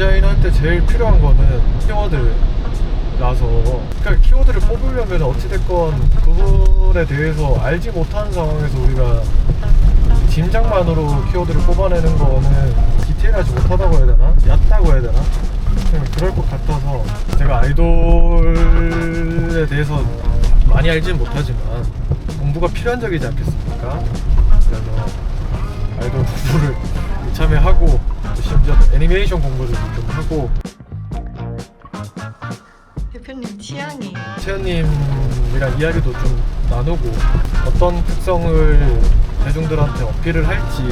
디자인할 때 제일 필요한 거는 키워드라서 그러니까 키워드를 뽑으려면 어찌됐건 그 부분에 대해서 알지 못하는 상황에서 우리가 짐작만으로 키워드를 뽑아내는 거는 디테일하지 못하다고 해야 되나? 얕다고 해야 되나? 그럴 것 같아서 제가 아이돌에 대해서 많이 알지는 못하지만 공부가 필요한 적이지 않겠습니까? 그래서 아이돌 공부를 이참에 하고 또 심지어 애니메이션 공부를 좀 하고. 대표님 취향이? 채연님이랑 이야기도 좀 나누고 어떤 특성을 대중들한테 어필을 할지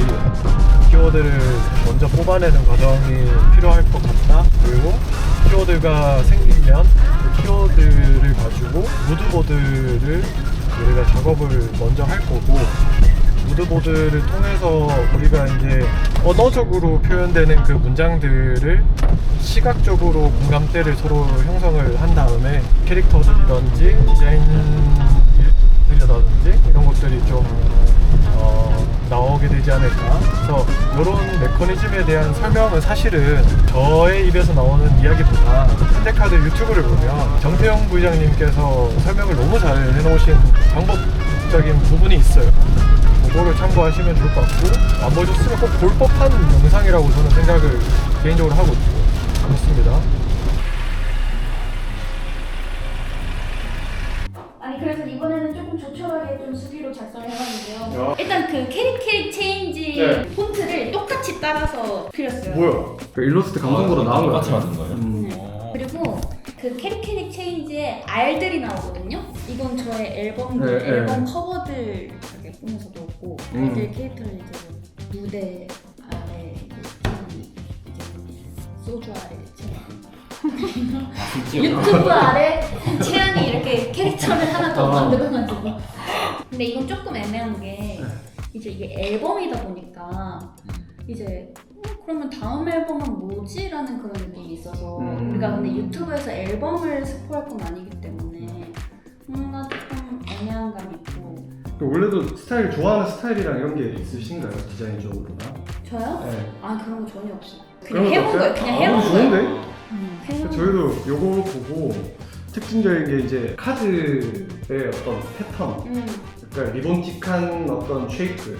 키워드를 먼저 뽑아내는 과정이 필요할 것 같다. 그리고 키워드가 생기면 그 키워드를 가지고 무드보드를 우리가 작업을 먼저 할 거고 무드보드를 통해서 우리가 이제 언어적으로 표현되는 그 문장들을 시각적으로 공감대를 서로 형성을 한 다음에 캐릭터들이든지 디자인들이라든지 이런 것들이 좀 어, 나오게 되지 않을까. 그래서 이런 메커니즘에 대한 설명은 사실은 저의 입에서 나오는 이야기보다 현대카드 유튜브를 보면 정태영 부장님께서 설명을 너무 잘 해놓으신 방법적인 부분이 있어요. 그거를 참고하시면 좋을 것 같고 안 보셨으면 꼭 볼 법한 영상이라고 저는 생각을 개인적으로 하고 있고 그렇습니다. 아니 그래서 이번에는 조금 조촐하게 좀 수비로 작성해봤는데요. 야. 일단 그 캐릭 캐릭 체인지 네. 폰트를 똑같이 따라서 그렸어요. 뭐야? 그 일러스트 감성으로 나온 거야. 똑같이 만든 거예요? 음. 어. 그리고 그 캐릭 캐릭 체인지에 알들이 나오거든요. 이건 저의 앨범 네, 네. 앨범 커버들 꾸며서 넣었고 음. 알들 캐릭터를 이제 무대 아래 이제 소주 아래 채연. 유튜브 아래 채연이 이렇게 캐릭터를 하나 더 아. 만들어가지고. 근데 이건 조금 애매한 게 이제 이게 앨범이다 보니까 이제 음, 그러면 다음 앨범은 뭐지 라는 그런 느낌이 있어서 음. 우리가 근데 유튜브에서 앨범을 스포할 건 아니기 원래도 스타일 좋아하는 스타일이랑 이런 게 있으신가요? 디자인적으로나? 저요? 네. 아 그런 거 전혀 없어요. 그냥 거 해본? 거예요. 그냥 아, 해본 거예요. 좋은데? 음, 해본 저희도 요거 보고 특징적인 게 이제 카드의 어떤 패턴, 음, 그러니까 리본틱한 어떤 쉐이프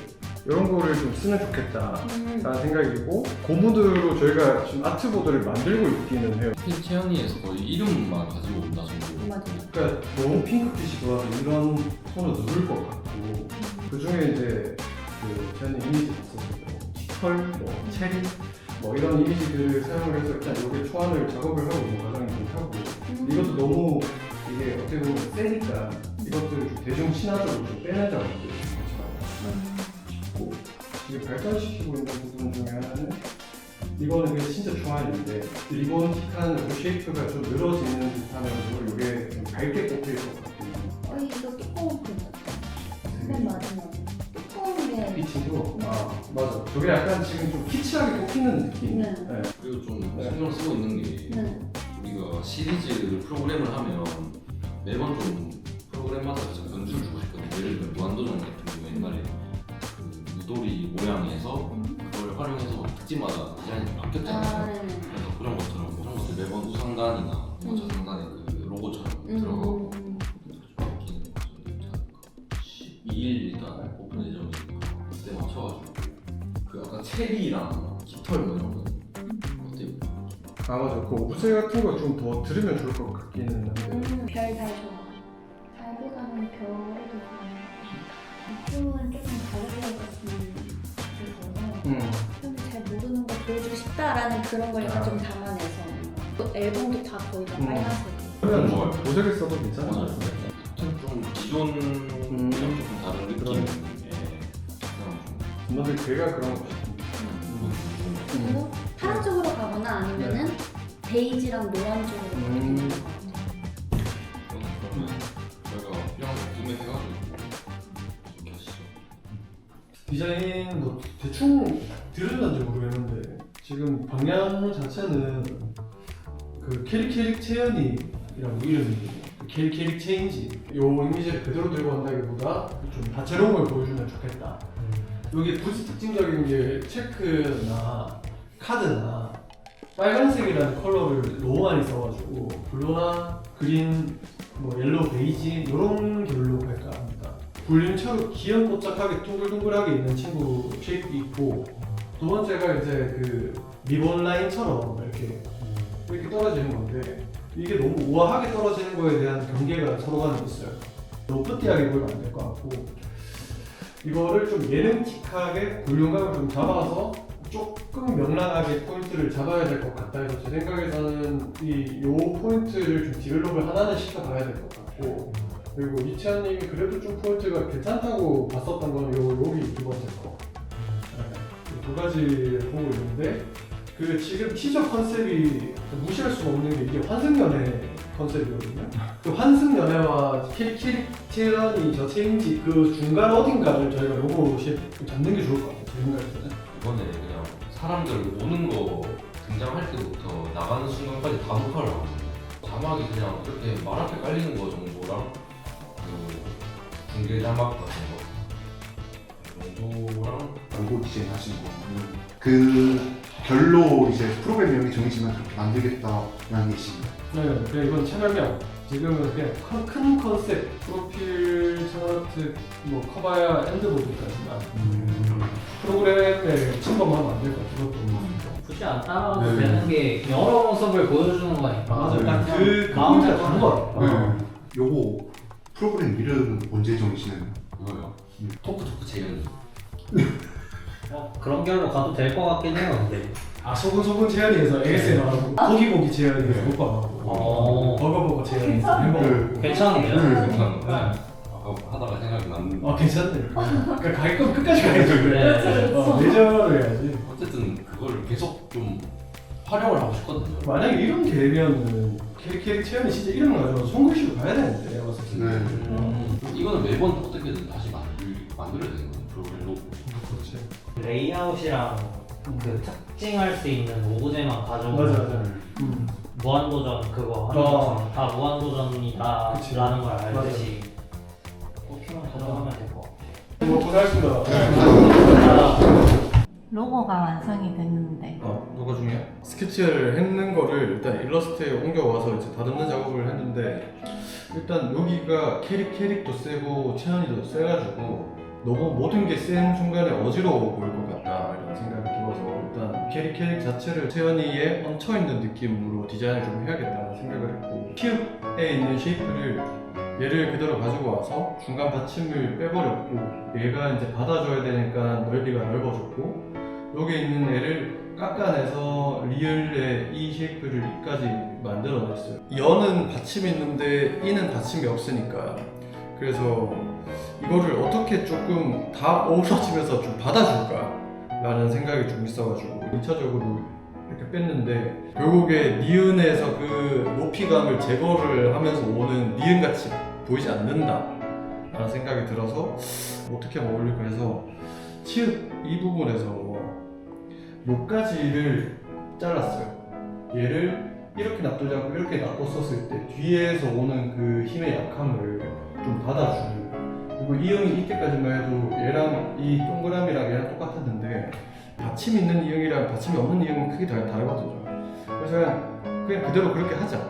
이런 거를 좀 쓰면 좋겠다. 음. 라는 생각이고 고무드로 저희가 지금 아트보드를 만들고 있기는 해요. 핀 채연이에서 거의 이름만 가지고 온다 정도. 맞아요. 그러니까 너무 핑크빛이 좋아서 이런 손을 누를 것 같고 그 중에 이제 그 저는 이미지 봤었어요. 털, 뭐 체리, 뭐 이런 이미지들을 사용을 해서 일단 여기 초안을 작업을 하고 있는 과정이 좀 하고 음. 이것도 너무 이게 어떻게 보면 세니까 이것들을 좀 대중 친화적으로 좀 빼내자고 음. 발전시키고 있는 부분 중에 하나는 이거는 진짜 초안인데 리본틱한 그 쉐이프가 좀 늘어지는 듯하면서 이게 좀 밝게 꼽힐 것 같고 어, 이거 편 같아. 맨 마지막에 두꺼운 게 빛이고 아 맞아 저게 약간 지금 좀 키치하게 꼽히는 느낌 네. 네. 그리고 좀 네. 신경 쓰고 있는 게 네. 우리가 시리즈 프로그램을 하면 매번 좀 프로그램마다 변주를 주고 싶거든요. 예를 들면 무한도전 같은 경우 옛날에 특집마다 디자인이 아, 바뀌었잖아요. 네네. 그래서 그런 것처럼 그런 것들 매번 우상단이나 뭐 음. 저상단의 그 로고처럼 음, 들어가고 음, 바뀌는 거 괜찮을까? 12일 일단 오픈 예정이니까 그때 맞춰가지고 그 아까 체리랑 깃털 뭐 이런 거 어때요? 아 맞아 그 오브제 같은 거 좀 더 들으면 좋을 것 같기는 한데 음, 별잘 좋아. 달고 가는 별에도 이쪽은 조금 다르게 해줬으면 좋겠어서 음. 싶다라는 그런 걸 약간 아. 좀 담아내서 또 앨범도 다 거의 다 음. 빨간색. 그러면 좋아요. 보색을 써도 괜찮을 것. 같은데 좀 기존이랑 조금 다른 느낌의 그런 좀 엄마들 걔가 그런 거 음, 그리고 파란 쪽으로 가거나 아니면은 베이지랑 노란 쪽으로 음. 가는 것 같아요. 그러면 저희가 필요한 거 구매해가지고 이렇게 하시죠. 디자인 뭐 대충 들으셨는지 모르겠는데 지금 방향 자체는 그 캐릭캐릭 체연이라고 이름이 그 캐릭캐릭 체인지 요 이미지를 그대로 들고 간다기보다 좀 다채로운 걸 보여주면 좋겠다 여기 부스 특징적인 게 체크나 카드나 빨간색이라는 컬러를 너무 많이 써가지고 블루나 그린, 뭐 옐로우, 베이지 이런 결로 갈까 합니다. 굴림처럼 귀염뽀짝하게 둥글둥글하게 있는 친구 쉐입이 있고 두 번째가 이제 그 리본 라인처럼 이렇게 이렇게 떨어지는 건데 이게 너무 우아하게 떨어지는 거에 대한 경계가 서로 간에 있어요. 뿌띠하게 보이면 안 될 것 같고 이거를 좀 예능틱하게 볼륨감을 좀 잡아서 조금 명랑하게 포인트를 잡아야 될 것 같다 해서 제 생각에서는 이 요 포인트를 좀 디벨롭을 하나는 시켜봐야 될 것 같고 그리고 이치현님이 그래도 좀 포인트가 괜찮다고 봤었던 건요 여기 두 번째 거. 네, 이두 가지를 보고 있는데 그 지금 티저 컨셉이 무시할 수가 없는 게 이게 환승연애 컨셉이거든요. 그 환승연애와 캐릭티런이 저 체인지 그 중간 어딘가를 저희가 로고에 잡는 게 좋을 것 같아요. 제 생각에는. 이번에 그냥 사람들 오는 거 등장할 때부터 나가는 순간까지 다 녹화를 하거든요. 자막이 그냥 이렇게 말 앞에 깔리는 거 정도랑 그 중계 자막 같은 거 정도랑 얼굴 디자인 하신 거. 그 별로 이제 프로그램명이 정해지면 그렇게 만들겠다라는 계십니다. 네, 그냥 이건 채널명. 지금은 그냥 큰, 큰 컨셉, 프로필 차트, 뭐 커버야 엔드보드까지만 프로그램에 침범하면 안 될 것 같아요. 그것도. 굳이 안 따라가도 네. 되는 게 여러 모습을 보여주는 거니까 맞아요. 딱 그, 그 다른 것 같아요. 네. 요거 프로그램 이름 언제 정하시나요? 그거요. 토크 토크 재현. 어, 그런 결로 가도 될 것 같긴 해요. 근데 아 소근소근 재현이에서 ASMR하고 고기 고기 재현이에서 먹방 하고 어. 버거 버거 재현이에서 햄버거 괜찮은데요? 네. 괜찮은데. 아까 하다가 생각이 났는데. 아 괜찮네 그러니까 갈 거면 끝까지 가야죠. 네. 어, 내전을 해야지. 어쨌든 그걸 계속 좀 활용을 하고 싶거든요. 만약에 이런 개면은 캐릭캐릭 체험이 진짜 이름을 가지고 손글씨로 가야 되는데 내가 봤을 때 네. 음, 이거는 매번 어떻게든 다시 만들, 만들어야 되는 거예요. 프로그램로. 그렇지 레이아웃이랑 그 특징할 수 있는 오브제만 가져오면 맞아 맞아 음. 무한도전 그거 하는 어. 것처럼 다 무한도전이다 그치. 라는 걸 알듯이 뽑히면 가져가면 될 것 같아요 뭐 고생하셨습니다 로고가 완성이 됐는데 어, 뭐가 중요해? 스케치를 했는 거를 일단 일러스트에 옮겨와서 이제 다듬는 작업을 했는데 일단 여기가 캐릭 캐릭도 세고 채연이도 세가지고 너무 모든 게 센 순간에 어지러워 보일 것 같다 이런 생각이 들어서 일단 캐릭 캐릭 자체를 채연이에 얹혀있는 느낌으로 디자인을 좀 해야겠다는 생각을 했고 키읔에 있는 쉐이프를 얘를 그대로 가지고 와서 중간 받침을 빼버렸고 얘가 이제 받아줘야 되니까 넓이가 넓어졌고 여기 있는 애를 깎아내서 리을의 이 쉐이프를 이까지 만들어냈어요. 여는 받침이 있는데 이는 받침이 없으니까 그래서 이거를 어떻게 조금 다 어우러지면서 좀 받아줄까 라는 생각이 좀 있어가지고 2차적으로 이렇게 뺐는데 결국에 니은에서 그 높이감을 제거를 하면서 오는 니은같이 보이지 않는다 라는 생각이 들어서 어떻게 어울릴까 해서 치읓 이 부분에서 요까지를 잘랐어요. 얘를 이렇게 놔두지 않고 이렇게 놔뒀었을 때 뒤에서 오는 그 힘의 약함을 좀 받아주는 그리고 이 형이 이때까지만 해도 얘랑 이 동그라미랑 얘랑 똑같았는데 받침 있는 이 형이랑 받침이 없는 이 형은 크게 다, 다르거든요. 그래서 그냥, 그냥 그대로 그렇게 하자.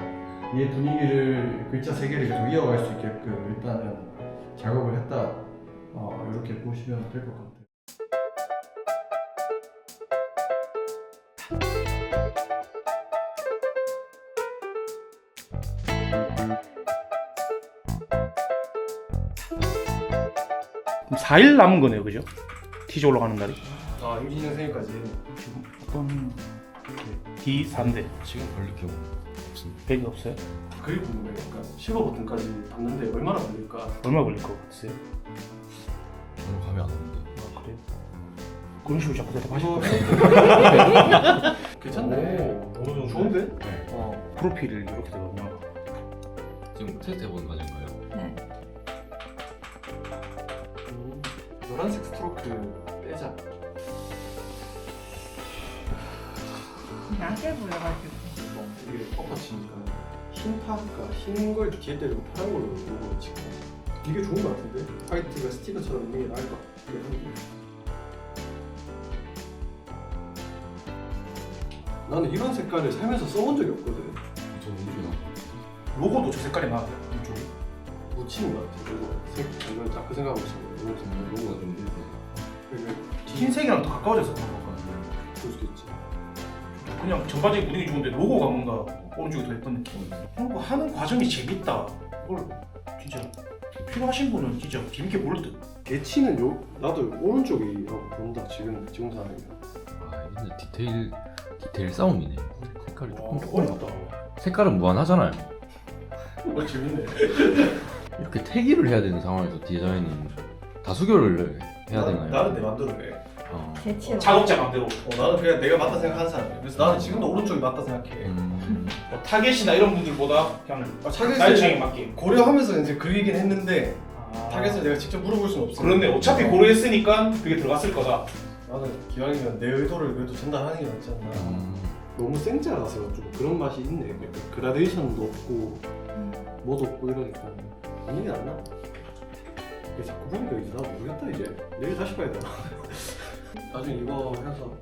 얘 분위기를 글자 세 개를 계속 이어갈 수 있게끔 일단은 작업을 했다. 어, 이렇게 보시면 될 것 같아요. 4일 남은 거네요, 그죠? 티저 올라가는 날이. 아, 임신영 생일까지. 어떤 D3대 지금 별로 기억 없습니다. 100이 없어요? 그게 궁금해요. 그러니까 실버 버튼까지 받는데 얼마나 걸릴까? 얼마 걸릴 것 같으세요? 저는 감이 안 오는데. 아, 그래요? 그런 식으로 자꾸 대답하실 이거 거예요? 괜찮네. 너무 좋은데? 좋은데? 네. 어, 프로필을 이렇게 되거든요. 지금 테스트 해보는 과정인가요? 네. 노란색 스트로크 빼자. 약해 보여가지고 뭐 이게 꺾어치니까 흰 파가 흰 걸 뒤에 때리고 파란 걸로 로고 치고 이게 좋은 것 같은데? 화이트가 스티커처럼 있는 게 나을 것 한데 나는 이런 색깔을 살면서 써본 적이 없거든. 로고도 저 색깔이 나와요. 이쪽에. 묻히는 것 같아. 이거 색, 이걸 딱그 생각하고 있어. 이거 좀 로고가 좀 이게 흰색이랑 더 가까워져서 그런 것 같아요. 볼 수도 있지. 그냥 전반적인 분위기 좋은데 로고가 뭔가 오른쪽에 더 예쁜 느낌. 그리고 하는 과정이 재밌다. 그걸 진짜 필요하신 분은 진짜 재밌게 볼 듯. 개치는 요 나도 오른쪽이라고 본다. 지금 지금 상황이면. 아 근데 디테일 디테일 싸움이네. 색깔이 조금 와, 조금 어렵다. 색깔은 무한하잖아요. 뭐 재밌네. 이렇게 태기를 해야 되는 상황에서 디자인이 다수결을 해야 되나요? 나는 내 맘대로 해. 어. 대체 작업자 맘대로. 어, 나는 그냥 내가 맞다 생각하는 사람이야. 그래서 나는 지금도 오른쪽이 맞다 생각해. 음. 뭐 타겟이나 이런 분들보다 그냥 아, 타겟을 나의 취향에 맞게. 고려하면서 이제 그리긴 했는데 아. 타겟을 내가 직접 물어볼 수는 없어. 그렇네. 어차피 고려했으니까 그게 들어갔을 거다. 나는 기왕이면 내 의도를 그래도 전달하는 게 낫지 않나. 음. 너무 생짜라서 좀 그런 맛이 있네. 약간 그라데이션도 없고 뭐도 없고 이러니까 분위기 안 나. 이게 자꾸 보니까 이제 나 모르겠다 이제 내일 다시 봐야 되나. 나중에 이거 해서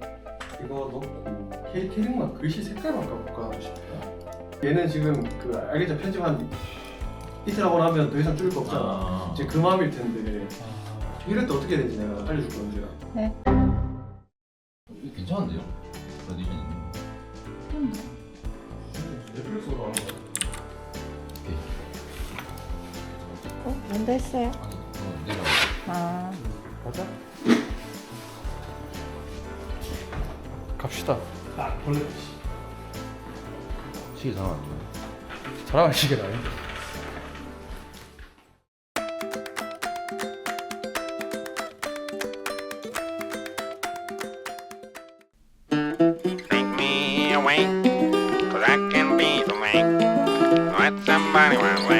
이거 넣고 캐, 캐릭만 글씨 색깔만 하고 싶다. 얘는 지금 그 알겠죠 편집한 이틀 하고 나면 더 이상 줄일 거 없잖아. 아. 이제 그 마음일 텐데 이럴 때 어떻게 되는지 내가 알려줄 거야 언제가. 괜찮은데요? 디자인. 넷플릭스로 하는 거야. 어? 뭔데 했어요? 아 가자. 갑시다. 아, 원래 시계 상황. 자랑하시게 나요. Take me away, cause I can be the man. Let somebody while letting